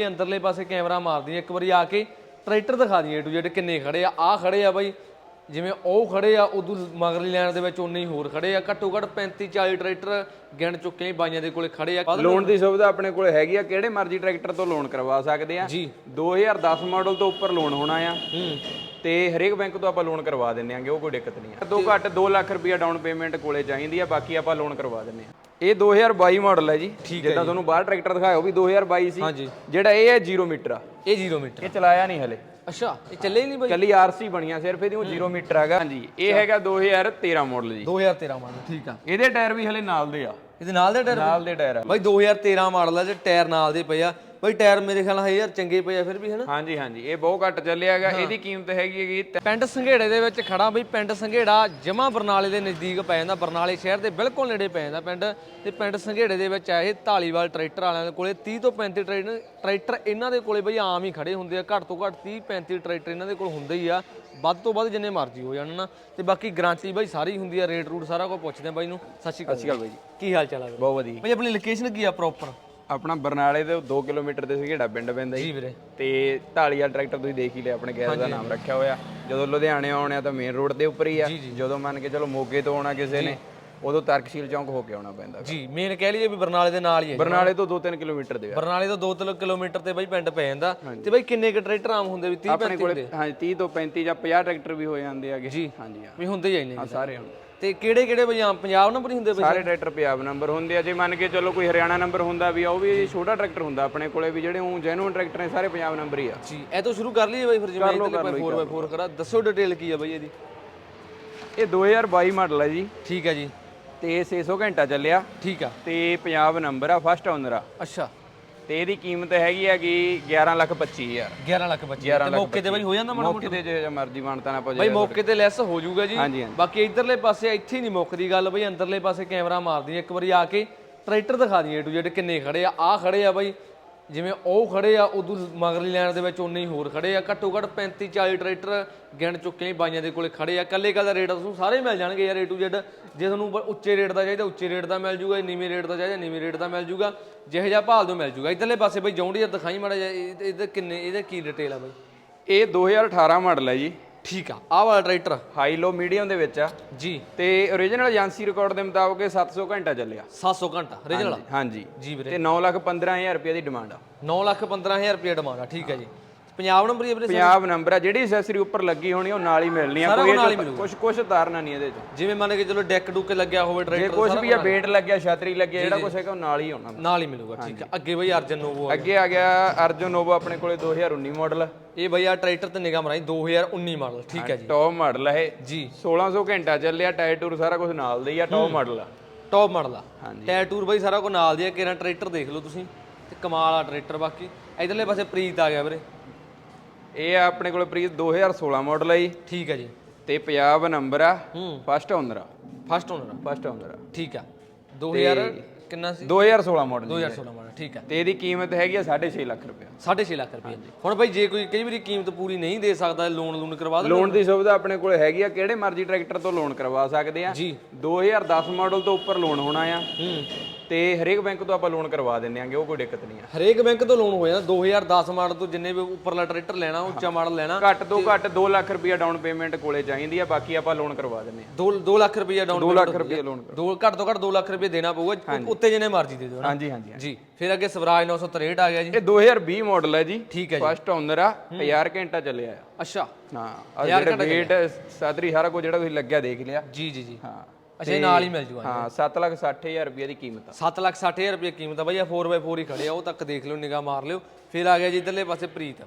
ਇਹ ਅੰਦਰਲੇ ਪਾਸੇ ਕੈਮਰਾ ਮਾਰਦੀ ਇੱਕ ਵਾਰੀ ਆ ਕੇ ਟਰੈਕਟਰ ਦਿਖਾ ਦਈਏ ਟੂ ਜਿਹੜੇ ਕਿੰਨੇ ਖੜੇ ਆ। ਆ ਖੜੇ ਆ ਬਾਈ ਜਿਵੇਂ ਉਹ ਖੜੇ ਆ ਉਦੋਂ ਮਗਰਲੀ ਲਾਈਨ ਦੇ ਵਿੱਚ ਉਨੇ ਹੀ ਹੋਰ ਖੜੇ ਆ। ਘੱਟੋ ਘੱਟ 35 40 ਟਰੈਕਟਰ ਗਿਣ ਚੁੱਕੇ ਬਾਈਆਂ ਦੇ ਕੋਲੇ ਖੜੇ ਆ। ਲੋਨ ਦੀ ਸੁਵਿਧਾ ਆਪਣੇ ਕੋਲ ਹੈਗੀ ਆ ਕਿਹੜੇ ਮਰਜ਼ੀ ਟਰੈਕਟਰ ਤੋਂ ਲੋਨ ਕਰਵਾ ਸਕਦੇ ਆ। ਜੀ। 2010 ਮਾਡਲ ਤੋਂ ਉੱਪਰ ਲੋਨ ਹੋਣਾ ਆ। ਹੂੰ। ਤੇ ਹਰੇਕ ਬੈਂਕ ਤੋਂ ਆਪਾਂ ਲੋਨ ਕਰਵਾ ਦਿੰਦੇ ਆਂਗੇ ਉਹ ਕੋਈ ਦਿੱਕਤ ਨਹੀਂ ਆ। ਤੋਂ ਘੱਟ 2 ਲੱਖ ਰੁਪਇਆ ਡਾਊਨ ਪੇਮੈਂਟ ਕੋਲੇ ਚਾਹੀਦੀ ਆ ਬਾਕੀ ਆਪਾਂ ਲੋਨ ਕਰਵਾ ਦਿੰਦੇ ਆ। ਇਹ 2022 ਮਾਡਲ ਹੈ ਜੀ। ਜਿੱਦਾਂ ਤੁਹਾਨੂੰ ਬਾਹਰ ਟਰੈਕਟਰ ਦਿਖਾਇਆ ਉਹ ਵੀ 2022 ਸੀ। ਹਾਂਜੀ। ਜਿਹੜਾ ਇਹ ਹੈ 0 ਮੀਟਰ ਆ। ਇਹ 0 ਮੀਟਰ ਇਹ ਚਲਾਇਆ ਨਹੀਂ ਹਲੇ। ਅੱਛਾ ਇਹ ਚੱਲੇ ਹੀ ਨਹੀਂ ਬਾਈ? ਕੱਲੀ ਆਰਸੀ ਬਣੀਆਂ ਸਿਰਫ ਇਹਦੀ ਉਹ 0 ਮੀਟਰ ਹੈਗਾ। ਹਾਂਜੀ ਇਹ ਹੈਗਾ 2013 ਮਾਡਲ ਜੀ। 2013 ਮਾਡਲ ਠੀਕ ਆ। ਇਹਦੇ ਟਾਇਰ ਵੀ ਹਲੇ ਨਾਲ ਦੇ ਆ। ਇਹਦੇ ਨਾਲ ਦੇ ਟਾਇਰ ਨਾਲ ਦੇ ਟਾਇਰ ਆ। ਬਾਈ 2013 ਮਾਡਲ ਆ ਤੇ ਟਾਇਰ ਨਾਲ ਦੇ ਪਏ ਆ। ਬਾਈ ਟਾਇਰ ਮੇਰੇ ਖਿਆਲ ਨਾਲ ਯਾਰ ਚੰਗੇ ਪਏ ਆ ਫਿਰ ਵੀ ਹਨਾ? ਹਾਂਜੀ ਹਾਂਜੀ ਇਹ ਬਹੁਤ ਘੱਟ ਚੱਲਿਆ ਹੈਗਾ। ਇਹਦੀ ਕੀਮਤ ਹੈਗੀ ਹੈਗੀ ਪਿੰਡ ਸੰਘੇੜੇ ਦੇ ਵਿੱਚ ਖੜਾ ਬਈ ਪਿੰਡ ਸੰਘੇੜਾ ਜਮਾ ਬਰਨਾਲੇ ਦੇ ਨਜ਼ਦੀਕ ਪੈ ਜਾਂਦਾ। ਬਰਨਾਲੇ ਸ਼ਹਿਰ ਦੇ ਬਿਲਕੁਲ ਨੇੜੇ ਪੈ ਜਾਂਦਾ ਪਿੰਡ ਤੇ ਪਿੰਡ ਸੰਘੇੜੇ ਦੇ ਵਿੱਚ ਆ ਇਹ ਢਾਲੀਵਾਲ ਟਰੈਕਟਰ ਵਾਲਿਆਂ ਦੇ ਕੋਲੇ 30 ਤੋਂ 35 ਟਰੈਕਟਰ ਇਹਨਾਂ ਦੇ ਕੋਲੇ ਬਈ ਆਮ ਹੀ ਖੜੇ ਹੁੰਦੇ ਆ। ਘੱਟ ਤੋਂ ਘੱਟ 30 35 ਟਰੈਕਟਰ ਇਹਨਾਂ ਦੇ ਕੋਲ ਹੁੰਦੇ ਹੀ ਆ। ਵੱਧ ਤੋਂ ਵੱਧ ਜਿੰਨੇ ਮਰਜ਼ੀ ਹੋ ਜਾਣ ਨਾ ਤੇ ਬਾਕੀ ਗਾਰੰਟੀ ਬਈ ਸਾਰੀ ਹੁੰਦੀ ਆ ਰੇਟ ਰੂਟ ਸਾਰਾ ਕੁਝ ਪੁੱਛਦੇ ਆ ਬਾਈ ਨੂੰ। ਸਤਿ ਸ਼੍ਰੀ ਅਕਾਲ ਬਾਈ ਜੀ। ਕੀ ਹਾਲ ਚਾਲ ਆ? ਬਹੁਤ ਵਧੀਆ। ਬਈ ਆਪਣੀ ਲੋਕੇਸ਼ਨ ਕੀ ਆ ਪ੍ਰੋਪਰ ਆਪਣਾ ਬਰਨਾਲੇ ਦੇ 2 ਕਿਲੋਮੀਟਰ ਦੇ ਸੀਗੇੜਾ ਪਿੰਡ ਪੈਂਦਾ ਜੀ ਵੀਰੇ। ਤੇ ਢਾਲੀਆ ਟਰੈਕਟਰ ਤੁਸੀਂ ਦੇਖ ਹੀ ਲਿਆ ਆਪਣੇ ਗੈਸ ਦਾ ਨਾਮ ਰੱਖਿਆ ਹੋਇਆ। ਜਦੋਂ ਲੁਧਿਆਣੇ ਆਉਣੇ ਆ ਤਾਂ ਮੇਨ ਰੋਡ ਦੇ ਉੱਪਰ ਹੀ ਆ। ਜਦੋਂ ਮੰਨ ਕੇ ਚਲੋ ਮੋਗੇ ਤੋਂ ਆਉਣਾ ਕਿਸੇ ਨੇ ਉਦੋਂ ਤਰਕਸ਼ੀਲ ਚੌਂਕ ਹੋ ਕੇ ਆਉਣਾ ਪੈਂਦਾ। ਜੀ ਮੇਨ ਕਹਿ ਲਈਏ ਵੀ ਬਰਨਾਲੇ ਦੇ ਨਾਲ ਹੀ ਹੈ। ਬਰਨਾਲੇ ਤੋਂ 2-3 ਕਿਲੋਮੀਟਰ ਦੇ ਆ। ਬਰਨਾਲੇ ਤੋਂ 2 ਕਿਲੋਮੀਟਰ ਤੇ ਬਈ ਪਿੰਡ ਪੈ ਜਾਂਦਾ। ਤੇ ਬਈ ਕਿੰਨੇ ਕੁ ਟਰੈਕਟਰ ਆਮ ਹੁੰਦੇ ਵੀ 30 ਆਪਣੇ ਕੋਲੇ ਹਾਂਜੀ 30 ਤੋਂ 35 ਜਾਂ 50 ਟਰੈਕਟਰ ਵੀ ਹੋ ਜਾਂਦੇ ਆਗੇ ਜੀ। ਹਾਂਜੀ ਹਾਂ। ਵੀ ਹੁੰਦੇ ਹੀ ਇੰਨੇ ਹਾਂ, ਸਾਰੇ ਹੁਣ ਤੇ ਕਿਹੜੇ ਕਿਹੜੇ ਆਮ ਪੰਜਾਬ ਨੰਬਰ ਹੀ ਹੁੰਦੇ ਬਈ ਸਾਰੇ ਟਰੈਕਟਰ ਪੰਜਾਬ ਨੰਬਰ ਹੁੰਦੇ ਆ। ਜੇ ਮੰਨ ਕੇ ਚਲੋ ਕੋਈ ਹਰਿਆਣਾ ਨੰਬਰ ਹੁੰਦਾ ਵੀ ਆ ਉਹ ਵੀ ਛੋਟਾ ਟਰੈਕਟਰ ਹੁੰਦਾ ਆਪਣੇ ਕੋਲੇ ਵੀ ਜਿਹੜੇ ਉਹ ਜੈਨੂਇਨ ਟਰੈਕਟਰ ਨੇ ਸਾਰੇ ਪੰਜਾਬ ਨੰਬਰ ਹੀ ਆ। ਜੀ ਇਹ ਤੋਂ ਸ਼ੁਰੂ ਕਰ ਲਈਏ ਬਈ ਫਿਰ ਜਿਵੇਂ ਇਧਰਲੇ 4x4 ਕਰਾ ਦੱਸੋ ਡਿਟੇਲ ਕੀ ਆ ਬਈ ਇਹਦੀ? ਇਹ 2022 ਮਾਡਲ ਹੈ ਜੀ। ਠੀਕ ਹੈ ਜੀ। ਤੇ 600 ਘੰਟਾ ਚੱਲਿਆ। ਠੀਕ ਆ। ਤੇ ਪੰਜਾਬ ਨੰਬਰ ਆ ਫਸਟ ਓਨਰ ਆ। ਅੱਛਾ। ਤੇ ਇਹਦੀ ਕੀਮਤ ਹੈਗੀ ਹੈਗੀ 11 ਲੱਖ 25 ਹਜ਼ਾਰ। 11 ਲੱਖ ਬੱਚੇ ਤੇ ਮੌਕੇ ਤੇ ਬਈ ਹੋ ਜਾਂਦਾ ਮਾੜਾ ਮੌਕੇ ਤੇ ਜੇ ਮਰਜ਼ੀ ਮਾਨਤਾ ਨਾ ਬਈ ਮੌਕੇ ਤੇ ਲੈਸ ਹੋ ਜਾਊਗਾ ਜੀ। ਹਾਂਜੀ, ਹਾਂਜੀ। ਬਾਕੀ ਇਧਰਲੇ ਪਾਸੇ ਇੱਥੇ ਨਹੀਂ ਮੁੱਕਦੀ ਗੱਲ ਬਈ ਅੰਦਰਲੇ ਪਾਸੇ ਕੈਮਰਾ ਮਾਰਦੀ ਇੱਕ ਵਾਰੀ ਆ ਕੇ ਟਰੈਕਟਰ ਦਿਖਾ ਦਈਏ ਟੂ ਜਿਹੜੇ ਕਿੰਨੇ ਖੜੇ ਆ। ਆ ਖੜੇ ਆ ਬਈ ਜਿਵੇਂ ਉਹ ਖੜੇ ਆ, ਉਦੋਂ ਮਗਰਲੀ ਲਾਈਨ ਦੇ ਵਿੱਚ ਉਨੇ ਹੀ ਹੋਰ ਖੜੇ ਆ। ਘੱਟੋ ਘੱਟ 35 40 ਟਰੈਕਟਰ ਗਿਣ ਚੁੱਕੇ ਆ ਬਾਈਆਂ ਦੇ ਕੋਲੇ ਖੜੇ ਆ। ਕੱਲੇ ਕੱਲੇ ਰੇਟ ਤੁਹਾਨੂੰ ਸਾਰੇ ਮਿਲ ਜਾਣਗੇ ਯਾਰ ਏ ਟੂ ਜ਼ੈਡ ਜੇ ਤੁਹਾਨੂੰ ਉੱਚੇ ਰੇਟ ਦਾ ਚਾਹੀਦਾ, ਉੱਚੇ ਰੇਟ ਦਾ ਮਿਲ ਜੂਗਾ ਨੀਵੇਂ ਰੇਟ ਦਾ ਚਾਹੀਦਾ, ਨੀਵੇਂ ਰੇਟ ਦਾ ਮਿਲ ਜੂਗਾ। ਜਿਹੋ ਜਿਹਾ ਭਾਲ ਤੋਂ ਮਿਲ ਜੂਗਾ। ਇਧਰਲੇ ਪਾਸੇ ਬਈ ਜੌਂਡੀ ਦਿਖਾਈ ਮਾੜਾ ਜਿਹਾ ਇਹਦੇ ਕਿੰਨੇ ਇਹਦੇ ਕੀ ਡਿਟੇਲ ਆ ਬਈ? ਇਹ 2018 ਮਾਡਲ ਹੈ ਜੀ। ਠੀਕ ਆ ਆਹ ਵਾਲਾ ਟਰੈਕਟਰ ਹਾਈ ਲੋ ਮੀਡੀਅਮ ਦੇ ਵਿੱਚ ਆ। ਜੀ। ਤੇ origignal ਏਜੰਸੀ ਰਿਕਾਰਡ ਦੇ ਮੁਤਾਬਕ ਇਹ 700 ਘੰਟਾ ਚੱਲਿਆ। 700 ਘੰਟਾ ਰੀਜਨਲ ਹਾਂਜੀ ਜੀ ਵੀਰੇ। ਤੇ 9 ਲੱਖ 15000 ਰੁਪਏ ਦੀ ਡਿਮਾਂਡ ਆ। 9 ਲੱਖ 15000 ਰੁਪਏ ਡਿਮਾਂਡ ਆ ਠੀਕ ਹੈ ਜੀ। ਪੰਜਾਬ ਨੰਬਰ ਹੀ ਆ ਵੀਰੇ ਪੰਜਾਬ ਨੰਬਰ ਆ ਜਿਹੜੀ ਐਕਸੈਸਰੀ ਉੱਪਰ ਲੱਗੀ ਹੋਣੀ ਉਹ ਨਾਲ ਹੀ ਮਿਲਣੀ ਆ ਕੋਈ ਕੁਝ ਕੁਝ ਤਾਰਨਾ ਨਹੀਂ ਇਹਦੇ ਚ। ਜਿਵੇਂ ਮੰਨ ਕੇ ਚਲੋ ਡੈਕ ਡੁੱਕ ਲੱਗਿਆ ਹੋਵੇ ਜੇ ਟਰੈਕਟਰ ਕੁਝ ਵੀ ਆ ਵੇਟ ਲੱਗਿਆ ਛਤਰੀ ਲੱਗਿਆ ਜਿਹੜਾ ਕੁਝ ਹੈਗਾ ਉਹ ਨਾਲ ਹੀ ਆਉਣਾ। ਨਾਲ ਹੀ ਮਿਲੂਗਾ ਠੀਕ ਹੈ। ਅੱਗੇ ਬਈ ਅਰਜਨ ਨੋਵੋ ਆ। ਅੱਗੇ ਆ ਗਿਆ ਅਰਜਨ ਨੋਵੋ ਆਪਣੇ ਕੋਲੇ 2019 ਮਾਡਲ ਇਹ ਬਈ ਆ ਟਰੈਕਟਰ ਤੇ ਨਿਗਾਹ ਮਰਾਈ 2019 ਮਾਡਲ ਠੀਕ ਹੈ ਜੀ। ਟੌਪ ਮਾਡਲ ਹੈ ਜੀ। 1600 ਘੰਟਾ ਚੱਲਿਆ ਟਾਇਰ ਟੂਰ ਸਾਰਾ ਕੁਝ ਨਾਲ ਦੇ ਹੀ ਆ ਟੌਪ ਮਾਡਲ ਆ। ਟੌਪ ਮਾਡਲ ਆ। ਟਾਇਰ ਟੂਰ ਬਈ ਸਾਰਾ ਕੁਝ ਨਾਲ ਦੀ ਆ ਕਿਹੜਾ ਟਰੈਕਟਰ ਦੇਖ ਲਓ ਤੁਸੀਂ ਤੇ ਕਮਾਲ ਆ ਟਰੈਕਟਰ ਬਾਕੀ। ਇਧਰਲੇ ਪਾਸੇ ਪ੍ਰੀਤ ਆ ਗਿਆ ਵੀਰੇ। ਇਹ ਆ ਆਪਣੇ ਕੋਲੇ ਪ੍ਰੀਤ 2016 ਮਾਡਲ ਹੈ ਜੀ। ਠੀਕ ਹੈ ਜੀ। ਤੇ ਪੰਜਾਬ ਨੰਬਰ ਆ। ਹੂੰ। ਫਸਟ ਓਨਰ ਆ। ਫਸਟ ਓਨਰ ਫਸਟ ਓਨਰ ਆ। ਠੀਕ ਆ। 2000 ਕਿੰਨਾ ਸੀ? 2016 ਮਾਡਲ 2016 ਮਾਡਲ ਠੀਕ ਆ। ਤੇ ਇਹਦੀ ਕੀਮਤ ਹੈਗੀ ਆ 6.5 ਲੱਖ ਰੁਪਏ 6.5 ਲੱਖ ਰੁਪਏ ਹੁਣ ਬਈ ਜੇ ਕੋਈ ਕਈ ਵਾਰੀ ਕੀਮਤ ਪੂਰੀ ਨਹੀਂ ਦੇ ਸਕਦਾ ਲੋਨ ਲੂਨ ਕਰਵਾ ਦੋ ਲੋਨ ਦੀ ਸੁਵਿਧਾ ਆਪਣੇ ਕੋਲ ਹੈਗੀ ਆ। ਕਿਹੜੇ ਮਰਜ਼ੀ ਟਰੈਕਟਰ ਤੋਂ ਲੋਨ ਕਰਵਾ ਸਕਦੇ ਆ। ਜੀ। 2010 ਮਾਡਲ ਤੋਂ ਉੱਪਰ ਲੋਨ ਹੋਣਾ ਆ। ਹੂੰ। ਤੇ ਹਰੇਕ ਬੈਂਕ ਤੋਂ ਆਪਾਂ ਲੋਨ ਕਰਵਾ ਦਿੰਨੇ ਆਂਗੇ ਉਹ ਕੋਈ ਦਿੱਕਤ ਨਹੀਂ ਆ। ਹਰੇਕ ਬੈਂਕ ਤੋਂ ਲੋਨ ਹੋ ਜਾਂਦਾ 2010 ਮਾਡਲ ਤੋਂ ਜਿੰਨੇ ਵੀ ਉੱਪਰਲਾ ਟਰੈਕਟਰ ਲੈਣਾ ਉੱਚਾ ਮਾਡਲ ਲੈਣਾ ਘੱਟ ਤੋਂ ਘੱਟ 2 ਲੱਖ ਰੁਪਏ ਡਾਊਨ ਪੇਮੈਂਟ ਕੋਲੇ ਚਾਹੀਦੀ ਆ ਬਾਕੀ ਆਪਾਂ ਲੋਨ ਕਰਵਾ ਦਿੰਨੇ ਆ 2 2 ਲੱਖ ਰੁਪਏ ਡਾਊਨ 2 ਲੱਖ ਰੁਪਏ ਲੋਨ ਦੋ ਘੱਟ ਤੋਂ ਘੱਟ 2 ਲੱਖ ਰੁਪਏ ਦੇਣਾ ਪਊਗਾ ਉੱਤੇ ਜਿੰਨੇ ਮਰਜ਼ੀ ਦੇ ਦਿਓ ਹਾਂਜੀ ਹਾਂਜੀ। ਜੀ ਫਿਰ ਅੱਗੇ ਸਵਰਾਜ 963 ਆ ਗਿਆ ਜੀ। ਇਹ 2020 ਮਾਡਲ ਹੈ ਜੀ। ਠੀਕ ਹੈ ਜੀ। ਫਸਟ ਓਨਰ ਆ 1000 ਘੰਟਾ ਚੱਲਿਆ ਆ। ਅੱਛਾ। ਹਾਂ ਸਾਦਰੀ ਸਾਰਾ ਕੁਝ ਜਿਹੜਾ ਤੁਸੀਂ ਲੱਗਿਆ ਦੇਖ ਲਿਆ। ਜੀ ਜੀ ਜੀ। ਹਾਂ। ਅੱਛਾ ਇਹ ਨਾਲ ਹੀ ਮਿਲ ਜੂਗਾ ਹਾਂ 7 ਲੱਖ 60000 ਰੁਪਏ ਦੀ ਕੀਮਤ ਆ। 7 ਲੱਖ 60000 ਰੁਪਏ ਕੀਮਤ ਆ ਬਈ ਆ 4x4 ਹੀ ਖੜੇ ਆ ਉਹ ਤੱਕ ਦੇਖ ਲਿਓ ਨਿਗਾਹ ਮਾਰ ਲਿਓ। ਫਿਰ ਆ ਗਿਆ ਜੀ ਇਧਰਲੇ ਪਾਸੇ ਪ੍ਰੀਤ।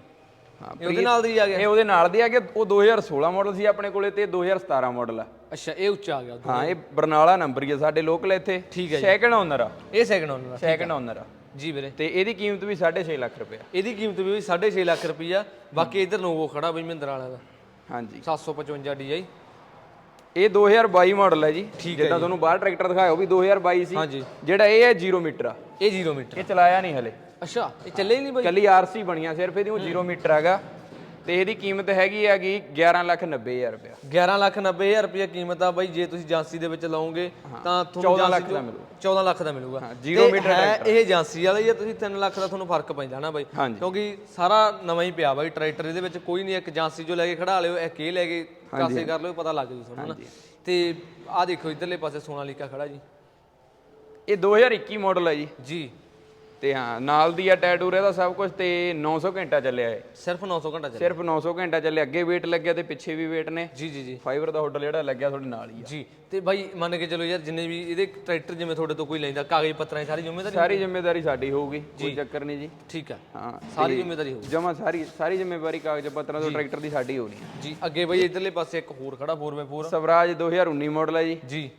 ਹਾਂ ਉਹਦੇ ਨਾਲ ਦੀ ਆ ਗਿਆ। ਇਹ ਉਹਦੇ ਨਾਲ ਦੇ ਆ ਕਿ ਉਹ 2016 ਮਾਡਲ ਸੀ ਆਪਣੇ ਕੋਲੇ ਤੇ 2017 ਮਾਡਲ ਆ। ਅੱਛਾ ਇਹ ਉੱਚਾ ਆ ਗਿਆ। ਹਾਂ ਇਹ ਬਰਨਾਲਾ ਨੰਬਰ ਹੀ ਆ ਸਾਡੇ ਲੋਕਲ ਇੱਥੇ। ਠੀਕ ਹੈ ਸੈਕੰਡ ਓਨਰ ਆ। ਇਹ ਸੈਕਿੰਡ ਓਨਰ ਸੈਕੰਡ ਓਨਰ ਆ। ਜੀ ਵੀਰੇ। ਤੇ ਇਹਦੀ ਕੀਮਤ ਵੀ 6.5 ਲੱਖ ਰੁਪਏ ਆ। ਇਹਦੀ ਕੀਮਤ ਵੀ 6.5 ਲੱਖ ਰੁਪਈਆ। ਬਾਕੀ ਇਧਰ ਨੋਵੋ ਖੜਾ ਬਈ ਮਹਿੰਦਰਾ ਵਾਲਾ ਦਾ। ਹਾਂਜੀ। 755 DI ਇਹ 2022 ਮਾਡਲ ਹੈ ਜੀ। ਜਿੱਦਾਂ ਤੁਹਾਨੂੰ ਬਾਹਰ ਟਰੈਕਟਰ ਦਿਖਾਇਆ ਉਹ ਵੀ 2022 ਸੀ। ਹਾਂਜੀ। ਜਿਹੜਾ ਇਹ ਹੈ 0 ਮੀਟਰ। ਆ ਇਹ 0 ਮੀਟਰ। ਇਹ ਚਲਾਇਆ ਨਹੀਂ ਹਲੇ। ਅੱਛਾ ਇਹ ਚੱਲੇ ਹੀ ਨਹੀਂ ਬਈ। ਕੱਲੀ ਆਰਸੀ ਬਣੀਆਂ ਸਿਰਫ ਇਹਦੀ ਉਹ 0 ਮੀਟਰ ਹੈਗਾ। ਤੇ ਇਹਦੀ ਕੀਮਤ ਹੈਗੀ ਹੈਗੀ 11 ਲੱਖ 90 ਹਜ਼ਾਰ ਰੁਪਇਆ। 11 ਲੱਖ 90 ਹਜ਼ਾਰ ਰੁਪਏ ਕੀਮਤ ਆ ਬਾਈ ਜੇ ਤੁਸੀਂ ਏਜੰਸੀ ਦੇ ਵਿੱਚ ਲਾਓਗੇ ਤਾਂ 14 ਲੱਖ ਦਾ ਮਿਲੂਗਾ। 14 ਲੱਖ ਦਾ ਮਿਲੂਗਾ। zero ਤੇ meter ਹੈ ਇਹ ਏਜੰਸੀ ਵਾਲਾ ਆ ਤੁਸੀਂ 3 ਲੱਖ ਦਾ ਤੁਹਾਨੂੰ ਫ਼ਰਕ ਪੈਂਦਾ ਨਾ ਬਾਈ। ਕਿਉਂਕਿ ਸਾਰਾ ਨਵਾਂ ਹੀ ਪਿਆ ਬਾਈ ਟਰੈਕਟਰ ਇਹਦੇ ਵਿੱਚ ਕੋਈ ਨਹੀਂ ਇੱਕ ਏਜੰਸੀ ਜੋ ਲੈ ਕੇ ਖੜਾ ਲਿਓ ਇੱਕ ਇਹ ਲੈ ਕੇ ਕਾਸੇ ਕਰ ਲਿਓ ਪਤਾ ਲੱਗ ਜੂ ਤੁਹਾਨੂੰ ਨਾ ਤੇ ਆਹ ਦੇਖੋ ਇਧਰਲੇ ਪਾਸੇ ਸੋਨਾਲੀਕਾ ਖੜਾ ਜੀ। ਇਹ 2021 ਮਾਡਲ ਹੈ ਜੀ। ਜੀ। ਤੇ ਹਾਂ ਨਾਲ ਦੀ ਆ ਟੈਟੂਰ ਇਹਦਾ ਸਭ ਕੁਝ ਤੇ 900 ਘੰਟਾ ਚੱਲਿਆ ਹੈ ਸਿਰਫ 900 ਘੰਟਾ ਚੱਲਿਆ। ਸਿਰਫ 900 ਘੰਟਾ ਚੱਲਿਆ। ਅੱਗੇ ਵੇਟ ਲੱਗਿਆ ਤੇ ਪਿੱਛੇ ਵੀ ਵੇਟ ਨੇ। ਜੀ ਜੀ ਜੀ। ਫਾਈਬਰ ਦਾ ਹੁੱਡ ਜਿਹੜਾ ਲੱਗਿਆ ਤੁਹਾਡੇ ਨਾਲ ਹੀ ਆ। ਜੀ ਤੇ ਬਾਈ ਮੰਨ ਕੇ ਚਲੋ ਯਾਰ ਜਿੰਨੇ ਵੀ ਇਹਦੇ ਟਰੈਕਟਰ ਜਿਵੇਂ ਤੁਹਾਡੇ ਤੋਂ ਕੋਈ ਲੈਂਦਾ ਕਾਗਜ਼ ਪੱਤਰਾਂ ਦੀ ਸਾਰੀ ਜ਼ਿੰਮੇਵਾਰੀ ਸਾਰੀ ਜ਼ਿੰਮੇਵਾਰੀ ਸਾਡੀ ਹੋਊਗੀ ਕੋਈ ਚੱਕਰ ਨਹੀਂ ਜੀ। ਠੀਕ ਆ। ਹਾਂ ਸਾਰੀ ਜ਼ਿੰਮੇਵਾਰੀ ਹੋਊ ਜਮਾ ਸਾਰੀ ਸਾਰੀ ਜ਼ਿੰਮੇਵਾਰੀ ਕਾਗਜ਼ ਪੱਤਰਾਂ ਤੋਂ ਟਰੈਕਟਰ ਦੀ ਸਾਡੀ ਹੋਣੀ ਜੀ ਅੱਗੇ ਬਾਈ ਇਧਰਲੇ ਪਾਸੇ ਇੱਕ ਹੋਰ ਖੜਾ 4x4 ਸਵਰਾਜ 2019 ਮਾਡਲ ਹੈ ਜੀ। ਜੀ।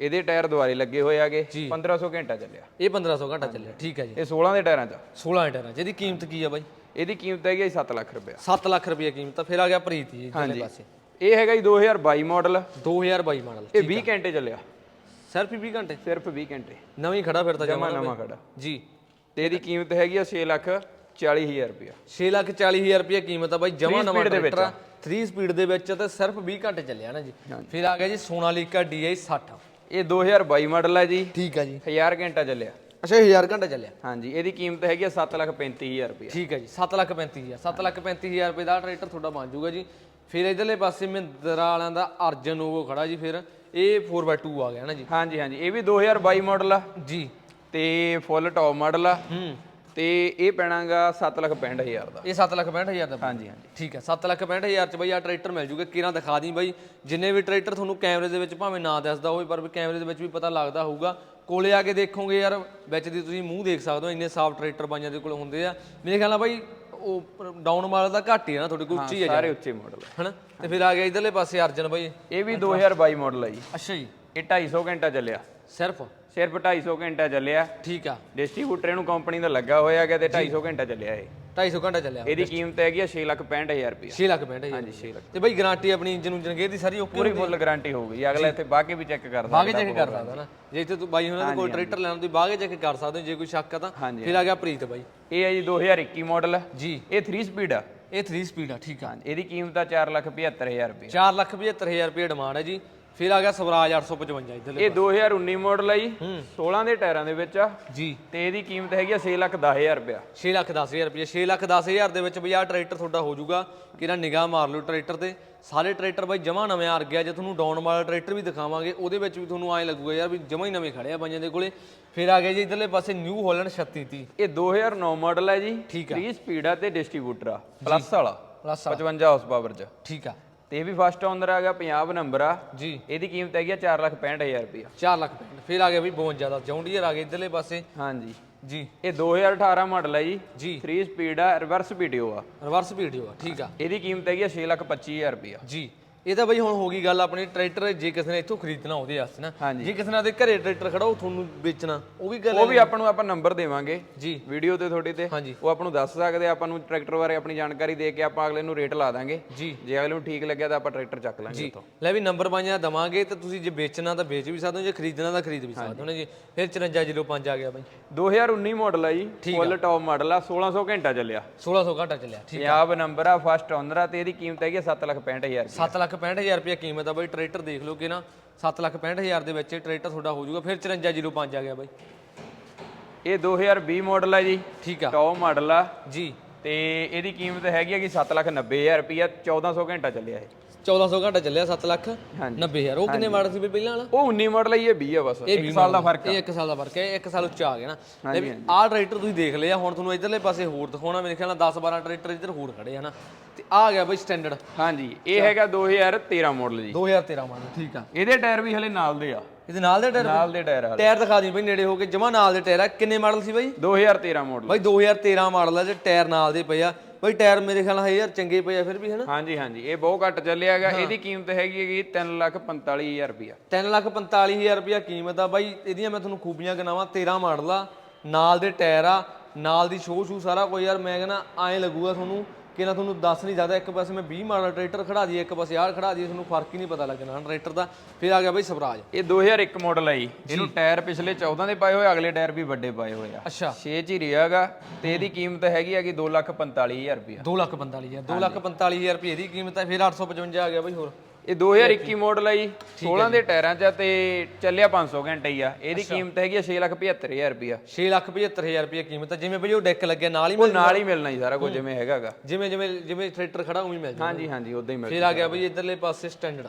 ਇਹਦੇ ਟਾਇਰ ਦੁਆਰੇ ਲੱਗੇ ਹੋਏ ਆਗੇ। 1500 ਘੰਟਾ ਚੱਲਿਆ। ਇਹ 1500 ਘੰਟਾ ਚੱਲਿਆ। ਠੀਕ ਹੈ ਜੀ। ਇਹ 16 ਦੇ ਟਾਇਰਾਂ 'ਚ 16 ਟਾਇਰਾਂ ਜਿਹਦੀ ਕੀਮਤ ਕੀ ਆ ਬਾਈ? ਇਹਦੀ ਕੀਮਤ ਹੈਗੀ 7 ਲੱਖ ਰੁਪਇਆ। 7 ਲੱਖ ਰੁਪਏ ਕੀਮਤ ਆ। ਫਿਰ ਆ ਗਿਆ ਪ੍ਰੀਤ ਜੀ ਇਧਰਲੇ ਪਾਸੇ। ਇਹ ਹੈਗਾ ਜੀ 2022 ਮਾਡਲ। 2022 ਮਾਡਲ ਇਹ 20 ਘੰਟੇ ਚੱਲਿਆ। ਸਿਰਫ 20 ਘੰਟੇ? ਸਿਰਫ 20 ਘੰਟੇ। ਨਵੀਂ ਖੜਾ ਫਿਰ ਤਾਂ ਜਮਾ ਨਵਾਂ। ਖੜਾ। ਜੀ। ਤੇ ਇਹਦੀ ਕੀਮਤ ਹੈਗੀ ਆ 6 ਲੱਖ 40 ਹਜ਼ਾਰ ਰੁਪਇਆ। 6 ਲੱਖ 40 ਹਜ਼ਾਰ ਰੁਪਏ ਕੀਮਤ ਆ ਬਾਈ ਜਮਾ ਨਵਾਂ ਦੇ ਟਰੈਕਟਰ 3 ਸਪੀਡ ਦੇ ਵਿੱਚ ਤੇ ਸਿਰਫ 20 ਘੰਟੇ ਚੱਲਿਆ ਨਾ ਜੀ। ਫਿਰ ਆ ਗਿਆ ਜੀ ਸੋਨਾਲੀਕਾ DI 60 ਇਹ 2022 ਮਾਡਲ ਹੈ ਜੀ। ਠੀਕ ਆ ਜੀ। 1000 ਘੰਟਾ ਚੱਲਿਆ। ਅੱਛਾ 1000 ਘੰਟਾ ਚੱਲਿਆ। ਹਾਂਜੀ ਇਹਦੀ ਕੀਮਤ ਹੈਗੀ ਆ 7 ਲੱਖ 35 ਹਜ਼ਾਰ ਰੁਪਇਆ ਠੀਕ ਹੈ ਜੀ 7 ਲੱਖ 35000 7 ਲੱਖ 35000 ਰੁਪਏ ਦਾ ਟਰੈਕਟਰ ਤੁਹਾਡਾ ਬਣ ਜਾਊਗਾ ਜੀ। ਫਿਰ ਇਧਰਲੇ ਪਾਸੇ ਮਹਿੰਦਰਾ ਵਾਲਿਆਂ ਦਾ ਅਰਜਨ ਉਹ ਖੜਾ ਜੀ ਫਿਰ। ਇਹ 4x2 ਆ ਗਿਆ ਨਾ ਜੀ। ਹਾਂਜੀ ਹਾਂਜੀ ਇਹ ਵੀ 2022 ਮਾਡਲ ਆ। ਜੀ। ਤੇ ਫੁੱਲ ਟੌਪ ਮਾਡਲ ਆ। ਹੂੰ। ਤੇ ਇਹ ਪੈਣਾਗਾ 7 ਲੱਖ 65 ਹਜ਼ਾਰ ਦਾ। ਇਹ 7 ਲੱਖ 65000 ਦਾ ਹਾਂਜੀ ਹਾਂਜੀ। ਠੀਕ ਹੈ 7 ਲੱਖ 65000 ਚ ਬਈ ਆ ਟਰੈਕਟਰ ਮਿਲ ਜੂਗਾ। ਕਿਰਾਂ ਦਿਖਾ ਦੀ ਬਈ ਜਿੰਨੇ ਵੀ ਟਰੈਕਟਰ ਤੁਹਾਨੂੰ ਕੈਮਰੇ ਦੇ ਵਿੱਚ ਭਾਵੇਂ ਨਾ ਦਿਸਦਾ ਹੋਵੇ ਪਰ ਵੀ ਕੈਮਰੇ ਦੇ ਵਿੱਚ ਵੀ ਪਤਾ ਲੱਗਦਾ ਹੋਊਗਾ। ਕੋਲੇ ਆ ਕੇ ਦੇਖੋਗੇ ਯਾਰ ਵਿੱਚ ਦੀ ਤੁਸੀਂ ਮੂੰਹ ਦੇਖ ਸਕਦੇ ਹੋ ਇੰਨੇ ਸਾਫ਼ ਟਰੈਕਟਰ ਬਾਈਆਂ ਦੇ ਕੋਲ ਹੁੰਦੇ ਆ। ਮੇਰੇ ਖਿਆਲ ਨਾਲ ਬਾਈ ਉਹ ਡਾਊਨ ਮਾਡਲ ਦਾ ਘੱਟ ਹੀ ਆ ਨਾ ਤੁਹਾਡੇ ਕੋਲ ਉੱਚੀ ਹੈ ਸਾਰੇ ਉੱਚੇ ਮਾਡਲ ਹਨਾ? ਤੇ ਫਿਰ ਆ ਗਿਆ ਇਧਰਲੇ ਪਾਸੇ ਅਰਜਨ ਬਾਈ। ਇਹ ਵੀ 2022 ਮਾਡਲ ਆ ਜੀ। ਅੱਛਾ ਜੀ। ਇਹ 250 ਘੰਟਾ ਚੱਲਿਆ। ਸਿਰਫ? ਸਿਰਫ 250 ਘੰਟਾ ਚੱਲਿਆ। ਠੀਕ ਆ। ਡਿਸਟ੍ਰੀਬਿਊਟਰ ਇਹਨੂੰ ਕੰਪਨੀ ਦਾ ਲੱਗਾ ਹੋਇਆ ਗਿਆ ਤੇ 250 ਘੰਟਾ ਚੱਲਿਆ ਇਹ। 250 ਘੰਟਾ ਚੱਲਿਆ। ਇਹਦੀ ਕੀਮਤ ਹੈਗੀ ਆ 6 ਲੱਖ 65 ਹਜ਼ਾਰ ਰੁਪਇਆ। 6 ਲੱਖ 65 ਹਾਂਜੀ 6 ਲੱਖ। ਤੇ ਬਾਈ ਗਾਰੰਟੀ ਆਪਣੀ ਇੰਜਨ ਉਂਜਨ ਗੇਅਰ ਦੀ ਸਾਰੀ ਓਕੇ ਪੂਰੀ ਫੁੱਲ ਗਾਰੰਟੀ ਹੋਊਗੀ। ਅਗਲਾ ਇੱਥੇ ਬਾਕੀ ਵੀ ਚੈੱਕ ਕਰਦਾ ਬਾਗੇ ਚੈੱਕ ਕਰ ਸਕਦਾ ਨਾ। ਜੇ ਇੱਥੇ ਤੂੰ ਬਾਈ ਉਹਨਾਂ ਦੇ ਕੋਲ ਟਰੈਕਟਰ ਲੈਣ ਦੀ ਬਾਗੇ ਚੈੱਕ ਕਰ ਸਕਦੇ ਜੇ ਕੋਈ ਸ਼ੱਕ ਆ ਤਾਂ। ਫਿਰ ਆ ਗਿਆ ਪ੍ਰੀਤ ਬਾਈ। ਇਹ ਹੈ ਜੀ 2021 ਮਾਡਲ ਜੀ। ਇਹ 3 ਸਪੀਡ ਆ। ਇਹ 3 ਸਪੀਡ ਆ ਠੀਕ ਆ। ਇਹਦੀ ਕੀਮਤ ਆ 4 ਲੱਖ 75 ਹਜ਼ਾਰ ਰੁਪਇਆ। 4 ਲੱਖ 75000 ਰੁਪਏ ਡਿਮਾਂਡ ਹੈ ਜੀ। ਫਿਰ ਆ ਗਿਆ ਸਵਰਾਜ 855 ਇਧਰਲੇ ਇਹ 2019 ਮਾਡਲ ਆ ਜੀ। 16 ਦੇ ਟਾਇਰਾਂ ਦੇ ਵਿੱਚ ਆ। ਜੀ। ਤੇ ਇਹਦੀ ਕੀਮਤ ਹੈਗੀ ਆ 6 ਲੱਖ 10 ਹਜ਼ਾਰ ਰੁਪਇਆ। 6 ਲੱਖ 10000 ਰੁਪਏ 6 ਲੱਖ 10000 ਦੇ ਵਿੱਚ ਬਈ ਆਹ ਟਰੈਕਟਰ ਤੁਹਾਡਾ ਹੋ ਜਾਊਗਾ ਕਿਹੜਾ ਨਿਗਾਹ ਮਾਰ ਲਿਓ ਟਰੈਕਟਰ ਤੇ। ਸਾਰੇ ਟਰੈਕਟਰ ਬਾਈ ਜਮਾ ਨਵੇਂ ਆ ਗਿਆ ਜੇ ਤੁਹਾਨੂੰ ਡਾਊਨ ਵਾਲਾ ਟਰੈਕਟਰ ਵੀ ਦਿਖਾਵਾਂਗੇ ਉਹਦੇ ਵਿੱਚ ਵੀ ਤੁਹਾਨੂੰ ਐਂ ਲੱਗੂਗਾ ਯਾਰ ਵੀ ਜਮਾ ਹੀ ਨਵੇਂ ਖੜੇ ਆ ਬਾਈਆਂ ਦੇ ਕੋਲੇ। ਫਿਰ ਆ ਗਿਆ ਜੀ ਇਧਰਲੇ ਪਾਸੇ ਨਿਊ ਹਾਲੈਂਡ 3630 ਇਹ 2009 ਮਾਡਲ ਹੈ ਜੀ। ਠੀਕ 3 ਸਪੀਡ ਆ ਤੇ ਡਿਸਟ੍ਰੀਬਿਊਟਰ ਆ। ਪਲੱਸ ਵਾਲਾ। ਪਲੱਸ 55 ਹਾਰਸ ਪਾਵਰ ਚ। ਠੀਕ ਆ। ਤੇ ਇਹ ਵੀ ਫਸਟ ਓਨਰ ਹੈਗਾ 50 ਨੰਬਰ ਆ। ਜੀ। ਇਹਦੀ ਕੀਮਤ ਹੈਗੀ ਆ 4 ਲੱਖ 65000 ਰੁਪਇਆ 4 ਲੱਖ ਪੈਂਹਠ। ਫਿਰ ਆ ਗਿਆ ਵੀ 52 ਦਾ ਜੌਂਡੀਅਰ ਆ ਗਿਆ ਇਧਰਲੇ ਪਾਸੇ। ਹਾਂਜੀ। ਜੀ। ਇਹ 2018 ਮਾਡਲ ਹੈ ਜੀ। ਜੀ। 3 ਸਪੀਡ ਆ ਰਿਵਰਸ ਵੀਡੀਓ ਆ। ਰਿਵਰਸ ਵੀਡੀਓ ਆ ਠੀਕ ਆ। ਇਹਦੀ ਕੀਮਤ ਹੈਗੀ ਆ 6 ਲੱਖ 25000 ਰੁਪਇਆ ਜੀ। ਇਹ ਤਾਂ ਬਈ ਹੁਣ ਹੋ ਗਈ ਗੱਲ ਆਪਣੀ ਟਰੈਕਟਰ ਜੇ ਕਿਸੇ ਨੇ ਇੱਥੋਂ ਖਰੀਦਣਾ ਉਹਦੇ ਵਾਸਤੇ ਨਾ। ਜੇ ਕਿਸੇ ਨੇ ਦੇ ਘਰੇ ਟਰੈਕਟਰ ਖੜਾ ਉਹ ਤੁਹਾਨੂੰ ਵੇਚਣਾ ਉਹ ਵੀ ਗੱਲ ਉਹ ਵੀ ਆਪਾਂ ਨੂੰ ਆਪਾਂ ਨੰਬਰ ਦੇਵਾਂਗੇ ਜੀ। ਵੀਡੀਓ ਤੇ ਤੁਹਾਡੀ ਤੇ। ਉਹ ਆਪਾਂ ਨੂੰ ਦੱਸ ਸਕਦੇ ਆ ਆਪਾਂ ਨੂੰ ਟਰੈਕਟਰ ਬਾਰੇ ਆਪਣੀ ਜਾਣਕਾਰੀ ਦੇ ਕੇ ਆਪਾਂ ਅਗਲੇ ਨੂੰ ਰੇਟ ਲਾ ਦਾਂਗੇ। ਜੀ। ਜੇ ਅਗਲੇ ਨੂੰ ਠੀਕ ਲੱਗਿਆ ਤਾਂ ਆਪਾਂ ਟਰੈਕਟਰ ਚੱਕ ਲਾਂਗੇ ਜੀ। ਉੱਥੋਂ। ਲੈ ਵੀ ਨੰਬਰ ਪਾਈਆਂ ਦਵਾਂਗੇ ਤੇ ਤੁਸੀਂ ਜੇ ਵੇਚਣਾ ਤਾਂ ਵੇਚ ਵੀ ਸਕਦੇ ਹੋ ਜੇ ਖਰੀਦਣਾ ਤਾਂ ਖਰੀਦ ਵੀ ਸਕਦੇ ਹੋ ਜੀ। ਫਿਰ 5405 ਆ ਗਿਆ ਬਾਈ। 2019 ਮਾਡਲ ਆ ਜੀ ਫੁੱਲ ਟੌਪ ਮਾਡਲ ਆ 1600 ਘੰਟਾ ਚੱਲਿਆ। 1600 ਘੰਟਾ ਚੱਲਿਆ ਠੀਕ ਪੰਜਾਬ ਨੰਬਰ ਆ ਫਸਟ ਓਨਰ ਆ ਤੇ ਇਹਦੀ ਕੀਮਤ ਹੈਗੀ 7 ਲੱਖ 65000 7 ਲੱਖ 65000 ਰੁਪਏ ਕੀਮਤ ਆ ਬਾਈ ਟਰੈਕਟਰ ਦੇਖ ਲਓ ਕਿ ਨਾ 7 ਲੱਖ 65000 ਦੇ ਵਿੱਚ ਇਹ ਟਰੈਕਟਰ ਤੁਹਾਡਾ ਹੋ ਜਾਊਗਾ ਫਿਰ 5405 ਆ ਗਿਆ ਬਾਈ। ਇਹ 2020 ਮਾਡਲ ਆ ਜੀ। ਠੀਕ ਆ। ਟੌਪ ਮਾਡਲ ਆ। ਜੀ। ਤੇ ਇਹਦੀ ਕੀਮਤ ਹੈਗੀ ਹੈਗੀ 7 ਲੱਖ 90000 ਰੁਪਇਆ 1400 ਘੰਟਾ ਚੱਲਿਆ ਇਹ। 1400 ਘੰਟਾ ਚੱਲਿਆ 7 ਲੱਖ ਹਾਂਜੀ। 90000 ਉਹ ਕਿੰਨੇ ਮਾਡਲ ਸੀ ਬਈ ਪਹਿਲਾਂ ਵਾਲਾ? ਉਹ 19 ਮਾਡਲ ਜੀ, ਇਹ 20 ਆ ਬਸ। 1 ਸਾਲ ਦਾ ਫ਼ਰਕ ਆ। ਇਹ 1 ਸਾਲ ਦਾ ਫ਼ਰਕ ਹੈ 1 ਸਾਲ ਉੱਚਾ ਆ ਗਿਆ ਨਾ। ਤੇ ਆਹ ਟਰੈਕਟਰ ਤੁਸੀਂ ਦੇਖ ਲਿਆ ਹੁਣ ਤੁਹਾਨੂੰ ਇਧਰਲੇ ਪਾਸੇ ਹੋਰ ਦਿਖਾਉਣਾ ਮੇਰੇ ਖਿਆਲ ਨਾਲ 10 12 ਟਰੈਕਟਰ ਇੱਧਰ ਹੋਰ ਖੜੇ ਹਨਾ ਤੇ ਆ ਗਿਆ ਬਈ ਸਟੈਂਡਰਡ ਹਾਂਜੀ ਇਹ ਹੈਗਾ 2013 ਮਾਡਲ ਜੀ। 2013 ਮਾਡਲ ਠੀਕ ਆ। ਇਹਦੇ ਟਾਇਰ ਵੀ ਹਲੇ ਨਾਲ ਦੇ ਆ। ਇਹਦੇ ਨਾਲ ਦੇ ਟਾਇਰ ਨਾਲ ਦੇ ਟਾਇਰ ਟਾਇਰ ਦਿਖਾ ਦੀ ਬਈ ਨੇੜੇ ਹੋ ਕੇ। ਜਮਾ ਨਾਲ ਦੇ ਟਾਇਰ ਆ। ਕਿੰਨੇ ਮਾਡਲ ਸੀ ਬਈ? 2013 ਮਾਡਲ। ਬਈ 2013 ਮਾਡਲ ਆ ਤੇ ਟਾਇਰ ਨਾਲ ਦੇ ਪਏ ਆ। ਬਈ ਟਾਇਰ ਮੇਰੇ ਖਿਆਲ ਨਾਲ ਯਾਰ ਚੰਗੇ ਪਏ ਆ ਫਿਰ ਵੀ ਹਨਾ ਹਾਂਜੀ ਹਾਂਜੀ। ਇਹ ਬਹੁਤ ਘੱਟ ਚੱਲਿਆ ਹੈਗਾ। ਇਹਦੀ ਕੀਮਤ ਹੈਗੀ ਹੈਗੀ 3 ਲੱਖ 45000 ਰੁਪਇਆ। 3 ਲੱਖ 45000 ਰੁਪਇਆ ਕੀਮਤ ਆ ਬਾਈ। ਇਹਦੀਆਂ ਮੈਂ ਤੁਹਾਨੂੰ ਖੂਬੀਆਂ ਗਿਣਾਵਾਂ 13 ਮਾਡਲ ਆ। ਨਾਲ ਦੇ ਟਾਇਰ ਆ। ਨਾਲ ਦੀ ਸ਼ੋਅ ਸ਼ੂ ਸਾਰਾ ਕੁਝ ਯਾਰ ਮੈਂ ਕਹਿੰਦਾ ਐਂ ਲੱਗੂਗਾ ਤੁਹਾਨੂੰ। ਕਿ ਨਾ ਤੁਹਾਨੂੰ ਦੱਸ ਨਹੀਂ ਸਕਦਾ ਇੱਕ ਪਾਸੇ ਮੈਂ 20 ਮਾਡਲ ਟਰੈਕਟਰ ਖੜਾ ਦਈਏ ਇੱਕ ਪਾਸੇ ਆਹ ਖੜਾ ਦਈਏ ਤੁਹਾਨੂੰ ਫ਼ਰਕ ਹੀ ਨਹੀਂ ਪਤਾ ਲੱਗਣਾ ਟਰੈਕਟਰ ਦਾ। ਫਿਰ ਆ ਗਿਆ ਬਈ ਸਵਰਾਜ। ਇਹ 2001 ਮਾਡਲ ਹੈ ਜੀ। ਇਹਨੂੰ ਟਾਇਰ ਪਿਛਲੇ 14 ਦੇ ਪਾਏ ਹੋਏ ਅਗਲੇ ਟਾਇਰ ਵੀ ਵੱਡੇ ਪਾਏ ਹੋਏ ਆ। ਅੱਛਾ। 6 ਚ ਹੀ ਰਿਹਾਗਾ ਤੇ ਇਹਦੀ ਕੀਮਤ ਹੈਗੀ ਹੈਗੀ 245000 ਰੁਪਇਆ। 2 ਲੱਖ 45000 2 ਲੱਖ 45000 ਰੁਪਏ ਦੀ ਕੀਮਤ ਹੈ ਫਿਰ 855 ਆ ਗਿਆ ਬਈ ਹੋਰ। ਇਹ 2021 ਮਾਡਲ ਹੈ। ਜੀ 16 ਦੇ ਟਾਇਰਾਂ 'ਚ ਆ ਤੇ ਚੱਲਿਆ 500 ਘੰਟੇ ਹੀ ਆ। ਇਹਦੀ ਕੀਮਤ ਹੈਗੀ ਆ 675000 ਰੁਪਇਆ 6 ਲੱਖ 75000 ਰੁਪਏ ਕੀਮਤ ਹੈ ਜਿਵੇਂ ਬਈ ਉਹ ਡੈਕ ਲੱਗਿਆ ਨਾਲ ਹੀ ਉਹ ਨਾਲ ਹੀ ਮਿਲਣਾ ਜੀ ਸਾਰਾ ਕੁਝ ਜਿਵੇਂ ਹੈਗਾਗਾ ਜਿਵੇਂ ਜਿਵੇਂ ਜਿਵੇਂ ਟਰੈਕਟਰ ਖੜਾ ਉਵੇਂ ਮਿਲ ਜਾਊਗਾ ਹਾਂਜੀ ਹਾਂਜੀ ਉਦਾਂ ਹੀ ਮਿਲ ਫਿਰ ਆ ਗਿਆ ਬਈ ਇਧਰਲੇ ਪਾਸੇ ਸਟੈਂਡਰਡ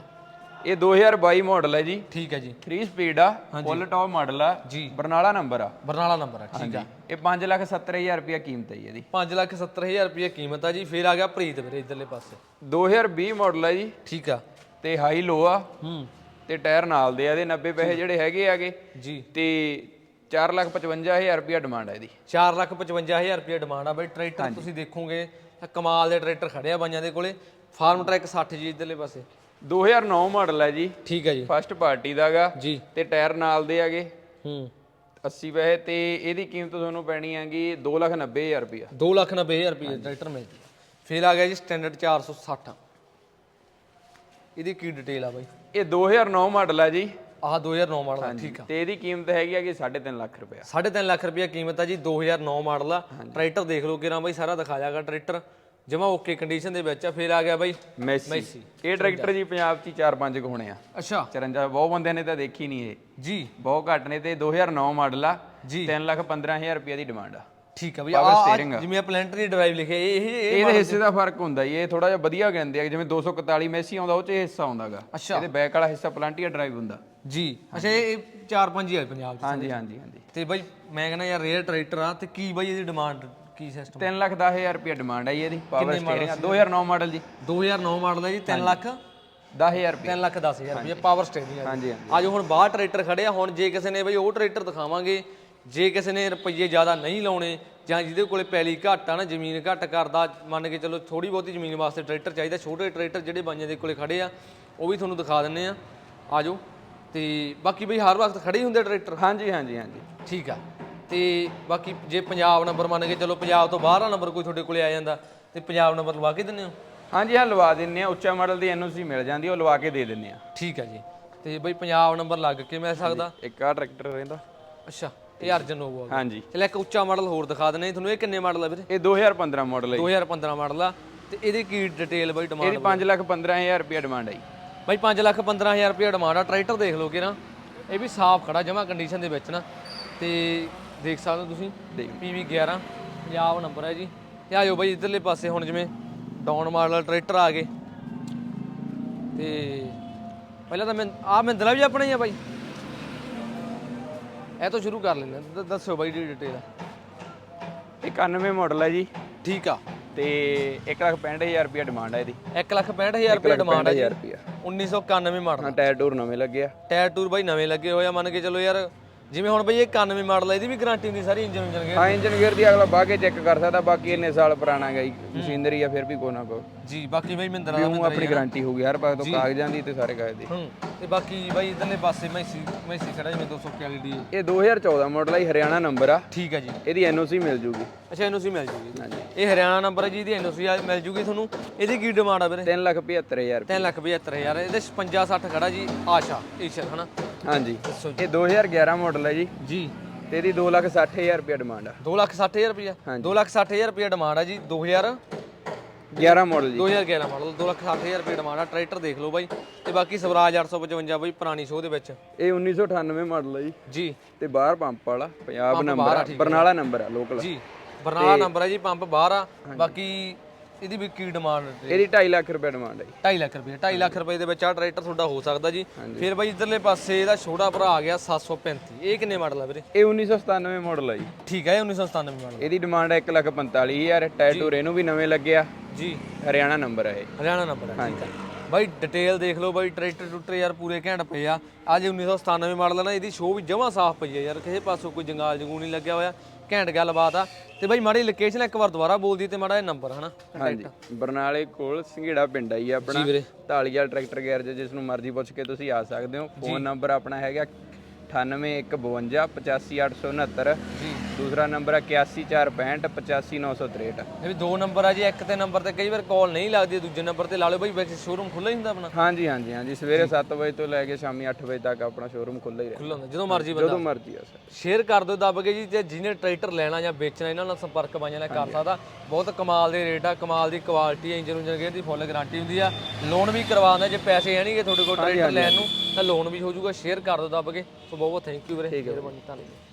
ਇਹ 2022 ਮਾਡਲ ਹੈ ਜੀ। ਠੀਕ ਹੈ ਜੀ। 3 ਸਪੀਡ ਆ ਫੁੱਲ ਟੌਪ ਮਾਡਲ ਆ। ਜੀ। ਬਰਨਾਲਾ ਨੰਬਰ ਆ। ਬਰਨਾਲਾ ਨੰਬਰ ਹੈ ਠੀਕ ਆ। ਇਹ 570000 ਰੁਪਇਆ ਕੀਮਤ ਹੈ ਜੀ ਇਹਦੀ। 5 ਲੱਖ 70000 ਰੁਪਏ ਕੀਮਤ ਆ ਜੀ। ਫਿਰ ਆ ਗਿਆ ਪ੍ਰੀਤ ਵੀਰੇ ਇਧਰਲੇ ਪਾਸੇ। 2020 ਮਾਡਲ ਹੈ ਜੀ। ਠੀਕ ਆ। ਤੇ ਹਾਈ ਲੋ ਆ। ਹੂੰ। ਤੇ ਟਾਇਰ ਨਾਲ ਦੇ ਆ ਇਹਦੇ 90 ਪੈਸੇ ਜਿਹੜੇ ਹੈਗੇ ਆਗੇ। ਜੀ। ਤੇ 455000 ਰੁਪਇਆ ਡਿਮਾਂਡ ਹੈ ਇਹਦੀ। 4 ਲੱਖ 55000 ਰੁਪਏ ਡਿਮਾਂਡ ਆ ਬਈ। ਟਰੈਕਟਰ ਤੁਸੀਂ ਦੇਖੋਗੇ ਤਾਂ ਕਮਾਲ ਦੇ ਟਰੈਕਟਰ ਖੜੇ ਆ ਬਾਈਆਂ ਦੇ ਕੋਲੇ। ਫਾਰਮ ਟਰੈਕ 60 ਜੀ ਇਧਰਲੇ ਪਾਸੇ। 2009 ਮਾਡਲ ਹੈ ਜੀ। ਠੀਕ ਹੈ ਜੀ। ਫਸਟ ਪਾਰਟੀ ਦਾਗਾ ਜੀ। ਤੇ ਟਾਇਰ ਨਾਲ ਦੇ ਆਗੇ। ਹੂੰ। 80 ਪੈਸੇ ਤੇ ਇਹਦੀ ਕੀਮਤ ਤੁਹਾਨੂੰ ਪੈਣੀ ਹੈਗੀ 290000 ਰੁਪਇਆ 2 ਲੱਖ 90000 ਰੁਪਏ ਟਰੈਕਟਰ ਮਿਲ ਜੀ ਫਿਰ ਆ ਗਿਆ ਜੀ ਸਟੈਂਡਰਡ 460 ਇਹਦੀ ਕੀ ਡਿਟੇਲ ਆ ਬਾਈ? ਇਹ 2009 ਮਾਡਲ ਹੈ ਜੀ। ਆਹ 2009 ਮਾਡਲ ਆ ਠੀਕ ਆ। ਤੇ ਇਹਦੀ ਕੀਮਤ ਹੈਗੀ ਹੈਗੀ 3.5 ਲੱਖ ਰੁਪਇਆ। 3.5 ਲੱਖ ਰੁਪਏ ਕੀਮਤ ਆ ਜੀ 2009 ਮਾਡਲ ਆ। ਟਰੈਕਟਰ ਦੇਖ ਲਓ ਕਿਰਾਂ ਬਾਈ ਸਾਰਾ ਦਿਖਾ ਜਾਗਾ ਟਰੈਕਟਰ ਜਮਾ ਓਕੇ ਕੰਡੀਸ਼ਨ ਦੇ ਵਿੱਚ ਆ ਫਿਰ ਆ ਗਿਆ ਬਾਈ ਮੈਸੀ ਇਹ ਟਰੈਕਟਰ ਜੀ ਪੰਜਾਬ 'ਚ 4-5 ਹੋਣੇ ਆ। ਅੱਛਾ। 54 ਬਹੁਤ ਬੰਦਿਆਂ ਨੇ ਤਾਂ ਦੇਖੀ ਨਹੀਂ ਇਹ। ਜੀ। ਬਹੁਤ ਘੱਟ ਨੇ ਤੇ 2009 ਮਾਡਲ ਆ। ਜੀ। 3 ਲੱਖ 15000 ਰੁਪਏ ਦੀ ਡਿਮਾਂਡ ਆ। ਠੀਕ ਆ ਬਈ Power ਆ steering ਆ। ਜਿਵੇਂ ਆ ਪਲੈਂਟਰੀ ਡਰਾਈਵ ਲਿਖਿਆ ਇਹ ਇਹ ਇਹ ਇਹਦੇ ਹਿੱਸੇ ਦਾ ਫ਼ਰਕ ਹੁੰਦਾ ਜੀ ਇਹ ਥੋੜਾ ਜਿਹਾ ਵਧੀਆ ਕਹਿੰਦੇ ਆ ਜਿਵੇਂ 241 ਮੈਸੀ ਆਉਂਦਾ ਉਹ 'ਚ ਇਹ ਹਿੱਸਾ ਆਉਂਦਾਗਾ। ਅੱਛਾ। ਇਹਦੇ ਬੈਕ ਵਾਲਾ ਹਿੱਸਾ ਪਲਾਂਟੀਆ ਡਰਾਈਵ ਹੁੰਦਾ। ਜੀ। ਅੱਛਾ ਇਹ 4-5 ਹੀ ਆ ਪੰਜਾਬ 'ਚ। ਹਾਂਜੀ ਹਾਂਜੀ ਹਾਂਜੀ। ਤੇ ਬਾਈ ਮੈਂ ਕਹਿੰਦਾ ਯਾਰ ਰੇਅਰ ਟਰੈਕਟਰ ਆ ਤੇ ਕੀ ਬਾਈ ਇਹਦੀ ਡਿਮਾਂਡ ਕੀ ਸਿਸਟਮ 3 ਲੱਖ 10000 ਰੁਪਏ ਡਿਮਾਂਡ ਹੈ ਜੀ ਇਹਦੀ ਪਾਵਰ ਸਟੀਅਰਿੰਗ 2009 ਮਾਡਲ ਜੀ। 2009 ਮਾਡਲ ਹੈ ਜੀ 3 ਲੱਖ? 10000 ਰੁਪਏ 3 ਲੱਖ 10000 ਰੁਪਏ ਪਾਵਰ ਸਟੇਰਿੰਗ ਆ ਹਾਂਜੀ ਅੱਜ ਹੁਣ ਬਾਹਰ ਟਰੈਕਟਰ ਖੜੇ ਆ ਹੁਣ ਜੇ ਕਿਸੇ ਨੇ ਬਈ ਉਹ ਟਰੈਕਟਰ ਦਿਖਾਵਾਂਗੇ ਜੇ ਕਿਸੇ ਨੇ ਰੁਪਈਏ ਜ਼ਿਆਦਾ ਨਹੀਂ ਲਾਉਣੇ ਜਾਂ ਜਿਹਦੇ ਕੋਲੇ ਪੈਲੀ ਘੱਟ ਆ ਨਾ ਜ਼ਮੀਨ ਘੱਟ ਕਰਦਾ ਮੰਨ ਕੇ ਚਲੋ ਥੋੜੀ ਬਹੁਤੀ ਜ਼ਮੀਨ ਵਾਸਤੇ ਟਰੈਕਟਰ ਚਾਹੀਦਾ ਛੋਟੇ ਟਰੈਕਟਰ ਜਿਹੜੇ ਬਾਈਆਂ ਦੇ ਕੋਲੇ ਖੜੇ ਆ ਉਹ ਵੀ ਤੁਹਾਨੂੰ ਦਿਖਾ ਦਿੰਨੇ ਆ। ਆਜੋ। ਤੇ ਬਾਕੀ ਬਈ ਹਰ ਵਕਤ ਖੜੇ ਹੀ ਹੁੰਦੇ ਟਰੈਕਟਰ? ਹਾਂਜੀ ਹਾਂਜੀ ਹਾਂਜੀ। ਠੀਕ ਆ। ਤੇ ਬਾਕੀ ਜੇ ਪੰਜਾਬ ਨੰਬਰ ਮੰਨ ਕੇ ਚਲੋ ਪੰਜਾਬ ਤੋਂ ਬਾਹਰ ਆ ਨੰਬਰ ਕੋਈ ਤੁਹਾਡੇ ਕੋਲੇ ਆ ਜਾਂਦਾ ਤੇ ਪੰਜਾਬ ਨੰਬਰ ਲਵਾ ਕੇ ਦਿੰਨੇ ਹੋ? ਹਾਂਜੀ ਹਾਂ ਲਵਾ ਦਿੰਨੇ ਆ। ਉੱਚਾ ਮਾਡਲ ਦੀ ਐਨਓਸੀ ਮਿਲ ਜਾਂਦੀ ਉਹ ਲਵਾ ਕੇ ਦੇ ਦਿੰਨੇ ਆ। ਠੀਕ ਆ ਜੀ। ਤੇ ਬਈ ਪੰਜਾਬ ਨੰਬਰ ਲੱਗ ਕੇ ਮਿਲ ਸਕਦਾ? ਇੱਕ ਆ ਟਰੈਕਟਰ ਰਹਿੰਦਾ। ਅੱਛਾ। ਇਹ ਅਰਜਨ ਆ ਹਾਂਜੀ। ਚਲ ਇੱਕ ਉੱਚਾ ਮਾਡਲ ਹੋਰ ਦਿਖਾ ਦਿੰਦੇ ਤੁਹਾਨੂੰ ਇਹ ਕਿੰਨੇ ਮਾਡਲ ਆ ਵੀਰੇ? ਇਹ 2015 ਮਾਡਲ ਹੈ ਜੀ। 2015 ਮਾਡਲ ਆ। ਤੇ ਇਹਦੀ ਕੀ ਡਿਟੇਲ ਬਈ ਡਿਮਾਂਡ ਇਹਦੀ 5 ਲੱਖ 15000 ਰੁਪਏ ਡਿਮਾਂਡ ਹੈ ਬਈ 5 ਲੱਖ 15000 ਰੁਪਏ ਡਿਮਾਂਡ ਆ। ਟਰੈਕਟਰ ਦੇਖ ਲਓ ਕਿ ਨਾ ਇਹ ਵੀ ਸਾਫ਼ ਖੜਾ ਜਮਾ ਕੰਡੀਸ਼ਨ ਦੇ ਵਿੱਚ ਨਾ। ਤੇ ਦੇਖ ਸਕਦੇ ਹੋ ਤੁਸੀਂ? PV 11 ਪੰਜਾਬ ਨੰਬਰ ਹੈ ਜੀ। ਤੇ ਆਜੋ ਬਈ ਇਧਰਲੇ ਪਾਸੇ ਹੁਣ ਜਿਵੇਂ ਡਾਊਨ ਮਾਡਲ ਟਰੈਕਟਰ ਆ ਗਏ। ਤੇ ਪਹਿਲਾਂ ਤਾਂ ਮੈਂ ਆ ਮਹਿੰਦਰਾ ਵੀ ਆਪਣਾ ਹੀ ਆ ਬਾਈ। ਇਹ ਤੋਂ ਸ਼ੁਰੂ ਕਰ ਲੈਂਦੇ ਹਾਂ। ਦ- ਦੱਸੋ ਬਾਈ ਦੀ ਡਿਟੇਲ ਇਹ 91 ਮਾਡਲ ਹੈ ਜੀ। ਠੀਕ ਆ। ਤੇ 1 ਲੱਖ 65000 ਰੁਪਏ ਡਿਮਾਂਡ ਹੈ ਇਹਦੀ। 1 ਲੱਖ 65000 ਰੁਪਏ ਡਿਮਾਂਡ ਹੈ ਜੀ। 65000 ਰੁਪਏ 1991 ਮਾਡਲ ਹਾਂ ਟਾਇਰ ਟੂਰ ਨਵੇਂ ਲੱਗੇ ਆ। ਟਾਇਰ ਟੂਰ ਬਾਈ ਨਵੇਂ ਲੱਗੇ ਹੋਏ ਆ। ਮੰਨ ਕੇ ਚਲੋ ਯਾਰ ਜਿਵੇਂ ਹੁਣ ਬਈ ਇਹ 91 ਮਾਡਲ ਆ ਇਹਦੀ ਵੀ ਗਾਰੰਟੀ ਹੁੰਦੀ ਸਾਰੀ ਇੰਜਨ ਇੰਜਨ ਹਾਂ ਇੰਜਨ ਗੇਅਰ ਦੀ ਅਗਲਾ ਬਾਹ ਕੇ ਚੈੱਕ ਕਰ ਸਕਦਾ ਬਾਕੀ ਇੰਨੇ ਸਾਲ ਪੁਰਾਣਾ ਗਈ ਮਸ਼ੀਨਰੀ ਆ ਫਿਰ ਵੀ ਕੋਈ ਨਾ ਕੋਈ। ਜੀ ਬਾਕੀ ਬਈ ਮਹਿੰਦਰਾ ਦਾ ਆਪਣੀ ਗਾਰੰਟੀ ਹੋਊਗੀ ਹਰ ਪਾਸੇ ਤੋਂ ਕਾਗਜ਼ਾਂ ਦੀ ਤੇ ਸਾਰੇ ਕਾਗਜ਼ ਦੀ। ਹੂੰ। ਤੇ ਬਾਕੀ ਬਾਈ ਇਧਰਲੇ ਪਾਸੇ ਮੈਸੀ ਮੈਸੀ ਖੜਾ ਜਿਵੇਂ 241 ਦੀ ਇਹ 2014 ਮਾਡਲ ਹੈ ਜੀ, ਹਰਿਆਣਾ ਨੰਬਰ ਆ। ਠੀਕ ਹੈ ਜੀ। ਇਹਦੀ ਐਨਓਸੀ ਮਿਲ ਜੂਗੀ। ਅੱਛਾ ਇਹਨੂੰ ਸੀ ਮਿਲ ਜੂਗੀ। ਇਹ ਹਰਿਆਣਾ ਨੰਬਰ ਹੈ ਜੀ ਇਹਦੀ ਐਨਓਸੀ ਮਿਲ ਜੂਗੀ ਤੁਹਾਨੂੰ। ਇਹਦੀ ਕੀ ਡਿਮਾਂਡ ਆ ਵੀਰੇ? 3 ਲੱਖ 75000 ਰੁਪਏ। 3 ਲੱਖ 75000 ਇਹਦੇ 55 60 ਖੜਾ ਜੀ ਆਸ਼ਾ ਈਸ਼ਰ ਹਨਾ? ਹਾਂਜੀ। ਦੱਸੋ ਇਹ 2011 ਮਾਡਲ ਹੈ ਜੀ। ਜੀ। ਤੇ ਇਹਦੀ 2 ਲੱਖ 60000 ਰੁਪਏ ਡਿਮਾਂਡ ਆ। 2 ਲੱਖ 60000 ਰੁਪਇਆ 2 ਲੱਖ 60000 ਰੁਪਇਆ ਡਿਮਾਂਡ ਆ ਜੀ 2000 11 ਮਾਡਲ ਜੀ। 2011 ਮਾਡਲ 2 ਲੱਖ 60000 ਰੁਪਏ ਡਿਮਾਂਡ ਆ ਟਰੈਕਟਰ ਦੇਖ ਲਓ ਬਾਈ। ਤੇ ਬਾਕੀ ਸਵਰਾਜ 855 ਬਾਈ ਪੁਰਾਣੀ ਸ਼ੋਅ ਦੇ ਵਿੱਚ। ਇਹ 1998 ਮਾਡਲ ਹੈ ਜੀ। ਜੀ। ਤੇ ਬਾਹਰ ਪੰਪ ਵਾਲਾ ਪੰਜਾਬ ਨੰਬਰ ਆ ਬਰਨਾਲਾ ਨੰਬਰ ਆ ਲੋਕਲ ਜੀ ਬਰਨਾਲਾ ਨੰਬਰ ਹੈ ਜੀ ਪੰਪ ਬਾਹਰ ਆ। ਬਾਕੀ ਇਹਦੀ ਵੀ ਕੀ ਡਿਮਾਂਡ ਇਹਦੀ 2.5 ਲੱਖ ਰੁਪਏ ਡਿਮਾਂਡ ਹੈ ਜੀ। 2.5 ਲੱਖ ਰੁਪਏ 2.5 ਲੱਖ ਰੁਪਏ ਦੇ ਵਿੱਚ ਆ ਟਰੈਕਟਰ ਤੁਹਾਡਾ ਹੋ ਸਕਦਾ ਜੀ। ਫਿਰ ਬਾਈ ਇਧਰਲੇ ਪਾਸੇ ਇਹਦਾ ਛੋਟਾ ਭਰਾ ਆ ਗਿਆ 735 ਇਹ ਕਿੰਨੇ ਮਾਡਲ ਆ ਵੀਰੇ? ਇਹ 1997 ਮਾਡਲ ਹੈ ਜੀ। ਠੀਕ ਹੈ ਇਹ 1997 ਮਾਡਲ ਇਹਦੀ ਡਿਮਾਂਡ ਹੈ 1 ਲੱਖ 45000 ਟਾਇਰ ਟੂਰ ਇਹਨੂੰ ਵੀ ਨਵੇਂ ਲੱਗੇ ਆ। ਜੀ ਹਰਿਆਣਾ ਨੰਬਰ ਹੈ ਇਹ। ਹਰਿਆਣਾ ਨੰਬਰ ਹੈ ਠੀਕ ਹੈ। ਬਾਈ ਡਿਟੇਲ ਦੇਖ ਲਓ ਬਾਈ ਟਰੈਕਟਰ ਟੁੱਟਰ ਯਾਰ ਪੂਰੇ ਘੈਂਟ ਪਏ ਆ। ਅੱਜ 1997 ਮਾਡਲ ਹੈ ਨਾ ਇਹਦੀ ਸ਼ੋਅ ਵੀ ਜਮਾਂ ਸਾਫ਼ ਪਈ ਹੈ ਯਾਰ ਕਿਸੇ ਪਾਸੋਂ ਕੋਈ ਜੰਗਾਲ ਜੰਗੂ ਨਹੀਂ ਲੱਗਿਆ ਹੋਇਆ ਘੈਂਟ ਗੱਲਬਾਤ ਆ। ਤੇ ਬਾਈ ਮਾੜੀ ਲੋਕੇਸ਼ਨ ਇੱਕ ਵਾਰ ਦੁਬਾਰਾ ਬੋਲ ਦੀ ਤੇ ਮਾੜਾ ਇਹ ਨੰਬਰ ਹਨਾ? ਹਾਂਜੀ ਬਰਨਾਲੇ ਕੋਲ ਸਿੰਗੇੜਾ ਪਿੰਡ ਆ ਜੀ ਆਪਣਾ। ਵੀਰੇ। ਢਾਲੀਵਾਲ ਟਰੈਕਟਰ ਗੈਰੇਜ ਜਿਸ ਨੂੰ ਮਰਜ਼ੀ ਪੁੱਛ ਕੇ ਤੁਸੀਂ ਆ ਸਕਦੇ ਹੋ। ਫੋਨ ਨੰਬਰ ਆਪਣਾ ਹੈਗਾ 9815 85869 ਜੀ। ਦੂਸਰਾ ਨੰਬਰ ਹੈ 81465 85963 ਇਹ ਵੀ ਦੋ ਨੰਬਰ ਆ ਜੀ ਇੱਕ ਤੇ ਨੰਬਰ ਤੇ ਕਈ ਵਾਰ ਕਾਲ ਨਹੀਂ ਲੱਗਦੀ ਦੂਜੇ ਨੰਬਰ ਤੇ ਲਾ ਲਓ ਬਾਈ ਵਿੱਚ ਸ਼ੋਰੂਮ ਖੁੱਲ੍ਹਾ ਹੀ ਹੁੰਦਾ ਆਪਣਾ। ਹਾਂਜੀ ਹਾਂਜੀ ਹਾਂਜੀ ਸਵੇਰੇ 7 ਵਜੇ ਤੋਂ ਲੈ ਕੇ ਸ਼ਾਮੀ 8 ਵਜੇ ਤੱਕ ਆਪਣਾ ਸ਼ੋਰੂਮ ਖੁੱਲ੍ਹਾ ਹੀ ਰਹਿੰਦਾ। ਹੁੰਦਾ ਜਦੋਂ ਮਰਜ਼ੀ ਬੰਦਾ ਜਦੋਂ ਮਰਜ਼ੀ ਆ ਸਰ। ਸ਼ੇਅਰ ਕਰ ਦਿਓ ਦੱਬ ਕੇ ਜੀ ਤੇ ਜਿਹਨੇ ਟਰੈਕਟਰ ਲੈਣਾ ਜਾਂ ਵੇਚਣਾ ਇਹਨਾਂ ਨਾਲ ਸੰਪਰਕ ਬਾਈਆਂ ਨਾਲ ਕਰ ਸਕਦਾ। ਬਹੁਤ ਕਮਾਲ ਦੇ ਰੇਟ ਆ ਕਮਾਲ ਦੀ ਕੁਆਲਿਟੀ ਇੰਜਨ ਉਂਜਨ ਗੇਅਰ ਦੀ ਫੁੱਲ ਗਾਰੰਟੀ ਹੁੰਦੀ ਆ। ਲੋਨ ਵੀ ਕਰਵਾ ਦਿੰਦਾ ਜੇ ਪੈਸੇ ਹੈ ਨਹੀਂਗੇ ਤੁਹਾਡੇ ਕੋਲ ਟਰੈਕਟਰ ਲੈਣ ਨੂੰ ਤਾਂ ਲੋਨ ਵੀ ਹੋ ਜਾਊਗਾ ਸ਼ੇਅਰ ਕਰ ਦਿਓ ਦੱਬ ਕੇ। ਸੋ ਬਹੁਤ ਬਹੁਤ ਥੈਂਕ ਯੂ ਵੀਰੇ। ਮਿਹਰਬਾਨੀ ਧੰਨਵਾਦ।